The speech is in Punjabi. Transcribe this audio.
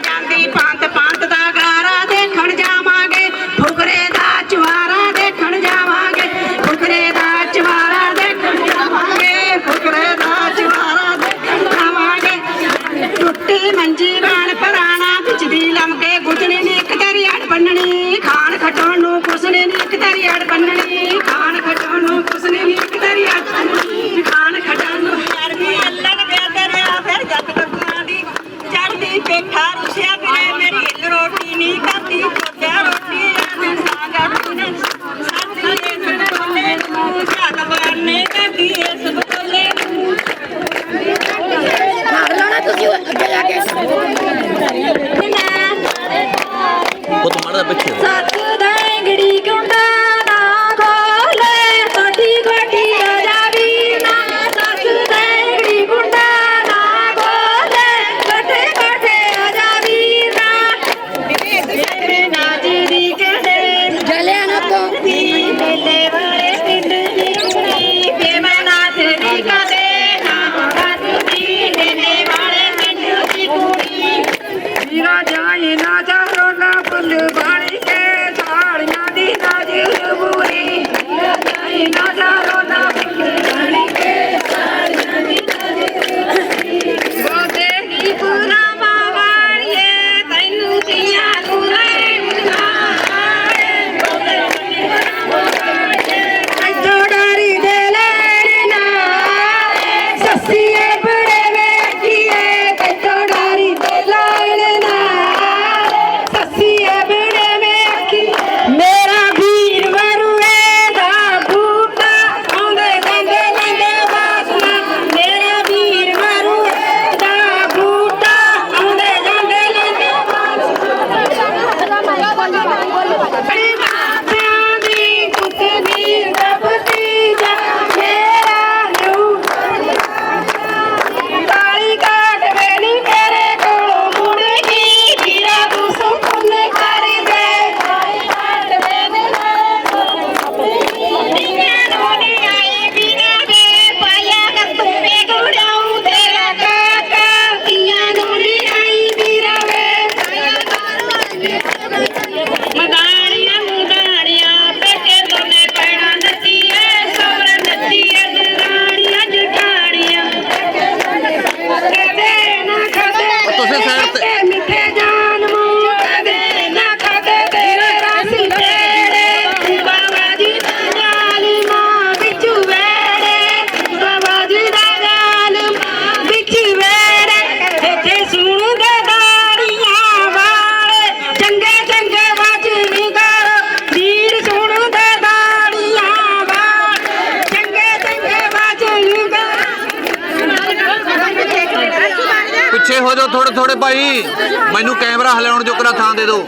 जान போய் மனதை போய் ਪਿੱਛੇ ਹੋ ਜਾਓ ਥੋੜੇ ਥੋੜੇ ਭਾਈ। ਮੈਨੂੰ ਕੈਮਰਾ ਹਲਾਉਣ ਜੋ ਕਰਾ ਥਾਂ ਦੇ ਦਿਓ।